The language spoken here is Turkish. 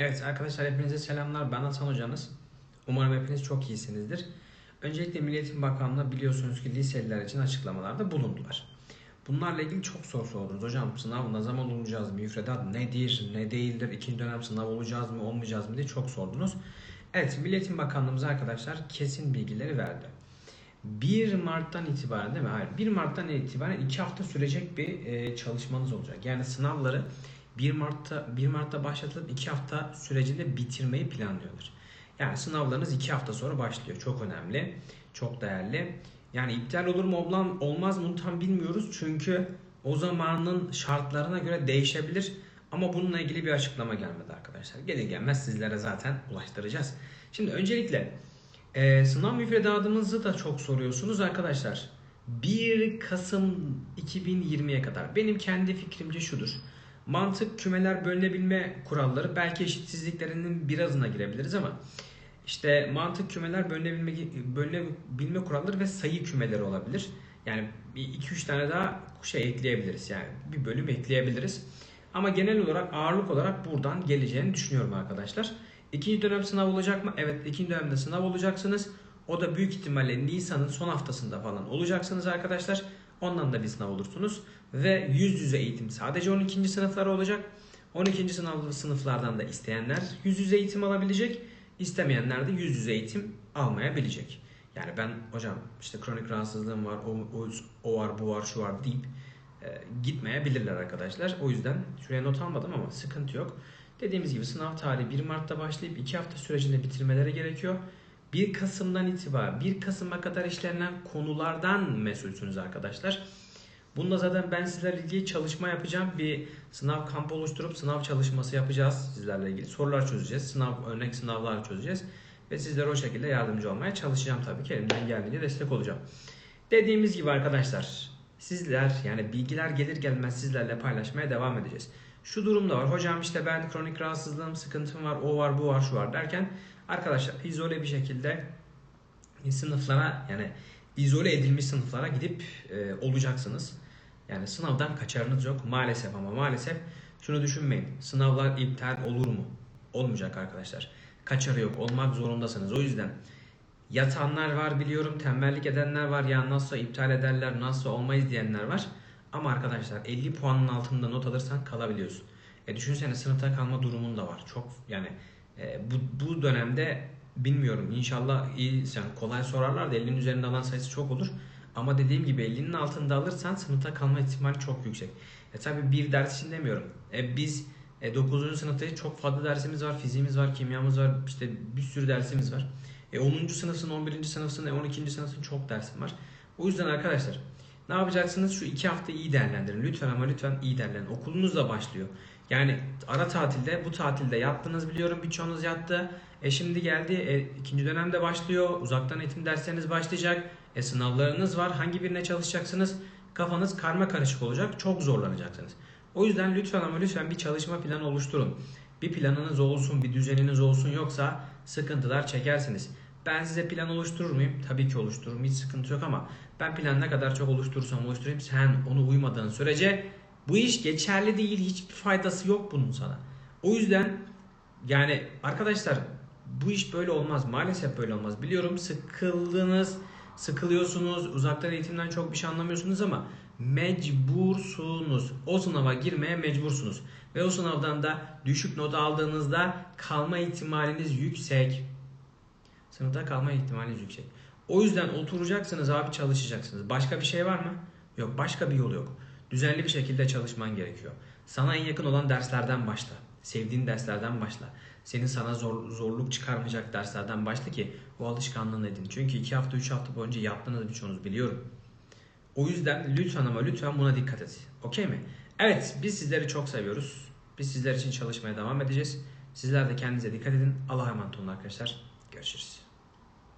Evet arkadaşlar hepinize selamlar. Ben Hasan hocanız. Umarım hepiniz çok iyisinizdir. Öncelikle Milli Eğitim Bakanlığı biliyorsunuz ki liseliler için açıklamalarda bulundular. Bunlarla ilgili çok soru sordunuz. Hocam sınav ne zaman olacağız? Müfredat nedir, ne değildir? İkinci dönem sınav olacağız mı, olmayacağız mı diye çok sordunuz. Evet Milli Eğitim Bakanlığımız arkadaşlar kesin bilgileri verdi. 1 Mart'tan itibaren değil mi? Hayır. 1 Mart'tan itibaren 2 hafta sürecek bir e, çalışmanız olacak. Yani sınavları 1 Mart'ta 1 Mart'ta başlatılıp 2 hafta sürecinde bitirmeyi planlıyorlar. Yani sınavlarınız 2 hafta sonra başlıyor. Çok önemli, çok değerli. Yani iptal olur mu olmam- olmaz mı tam bilmiyoruz. Çünkü o zamanın şartlarına göre değişebilir. Ama bununla ilgili bir açıklama gelmedi arkadaşlar. Gelir gelmez sizlere zaten ulaştıracağız. Şimdi öncelikle e, sınav müfredatımızı da çok soruyorsunuz arkadaşlar. 1 Kasım 2020'ye kadar benim kendi fikrimce şudur. Mantık kümeler bölünebilme kuralları belki eşitsizliklerinin birazına girebiliriz ama işte mantık kümeler bölünebilme, bölünebilme kuralları ve sayı kümeleri olabilir. Yani 2-3 tane daha şey ekleyebiliriz. Yani bir bölüm ekleyebiliriz. Ama genel olarak ağırlık olarak buradan geleceğini düşünüyorum arkadaşlar. İkinci dönem sınav olacak mı? Evet ikinci dönemde sınav olacaksınız. O da büyük ihtimalle Nisan'ın son haftasında falan olacaksınız arkadaşlar. Ondan da bir sınav olursunuz. Ve yüz yüze eğitim sadece 12. sınıflara olacak. 12. sınav sınıflardan da isteyenler yüz yüze eğitim alabilecek. İstemeyenler de yüz yüze eğitim almayabilecek. Yani ben hocam işte kronik rahatsızlığım var, o, o, o var, bu var, şu var deyip e, gitmeyebilirler arkadaşlar. O yüzden şuraya not almadım ama sıkıntı yok. Dediğimiz gibi sınav tarihi 1 Mart'ta başlayıp 2 hafta sürecinde bitirmeleri gerekiyor. 1 Kasım'dan itibaren 1 Kasım'a kadar işlenen konulardan mesulsünüz arkadaşlar. Bunda zaten ben sizlerle ilgili çalışma yapacağım. Bir sınav kampı oluşturup sınav çalışması yapacağız sizlerle ilgili. Sorular çözeceğiz. Sınav örnek sınavlar çözeceğiz. Ve sizlere o şekilde yardımcı olmaya çalışacağım tabii ki. Elimden geldiğince destek olacağım. Dediğimiz gibi arkadaşlar sizler yani bilgiler gelir gelmez sizlerle paylaşmaya devam edeceğiz. Şu durumda var. Hocam işte ben kronik rahatsızlığım, sıkıntım var, o var, bu var, şu var derken arkadaşlar izole bir şekilde sınıflara yani izole edilmiş sınıflara gidip e, olacaksınız. Yani sınavdan kaçarınız yok maalesef ama maalesef şunu düşünmeyin. Sınavlar iptal olur mu? Olmayacak arkadaşlar. Kaçarı yok. Olmak zorundasınız. O yüzden yatanlar var biliyorum. Tembellik edenler var. Ya nasıl iptal ederler, nasıl olmayız diyenler var. Ama arkadaşlar 50 puanın altında not alırsan kalabiliyorsun. E düşünsene sınıfta kalma durumun da var. Çok yani e, bu, bu dönemde bilmiyorum inşallah iyi yani kolay sorarlar da 50'nin üzerinde alan sayısı çok olur. Ama dediğim gibi 50'nin altında alırsan sınıfta kalma ihtimali çok yüksek. E tabi bir ders için demiyorum. E biz e, 9. sınıftayız çok fazla dersimiz var. Fiziğimiz var, kimyamız var. işte bir sürü dersimiz var. E 10. sınıfsın, 11. sınıfsın, e, 12. sınıfsın çok dersim var. O yüzden arkadaşlar ne yapacaksınız? Şu iki hafta iyi değerlendirin. Lütfen ama lütfen iyi değerlendirin. Okulunuz da başlıyor. Yani ara tatilde, bu tatilde yattınız biliyorum birçoğunuz yattı. E şimdi geldi, e, ikinci dönemde başlıyor. Uzaktan eğitim dersleriniz başlayacak. E sınavlarınız var. Hangi birine çalışacaksınız? Kafanız karma karışık olacak. Çok zorlanacaksınız. O yüzden lütfen ama lütfen bir çalışma planı oluşturun. Bir planınız olsun, bir düzeniniz olsun yoksa sıkıntılar çekersiniz. Ben size plan oluşturur muyum? Tabii ki oluştururum. Hiç sıkıntı yok ama ben plan ne kadar çok oluşturursam oluşturayım sen onu uymadığın sürece bu iş geçerli değil. Hiçbir faydası yok bunun sana. O yüzden yani arkadaşlar bu iş böyle olmaz. Maalesef böyle olmaz. Biliyorum sıkıldınız, sıkılıyorsunuz, uzaktan eğitimden çok bir şey anlamıyorsunuz ama mecbursunuz. O sınava girmeye mecbursunuz. Ve o sınavdan da düşük not aldığınızda kalma ihtimaliniz yüksek. Sınıfta kalma ihtimaliniz yüksek. O yüzden oturacaksınız abi çalışacaksınız. Başka bir şey var mı? Yok başka bir yol yok. Düzenli bir şekilde çalışman gerekiyor. Sana en yakın olan derslerden başla. Sevdiğin derslerden başla. Senin sana zor, zorluk çıkarmayacak derslerden başla ki o alışkanlığını edin. Çünkü 2 hafta 3 hafta boyunca yaptığınız birçoğunuz biliyorum. O yüzden lütfen ama lütfen buna dikkat et. Okey mi? Evet biz sizleri çok seviyoruz. Biz sizler için çalışmaya devam edeceğiz. Sizler de kendinize dikkat edin. Allah'a emanet olun arkadaşlar. Görüşürüz.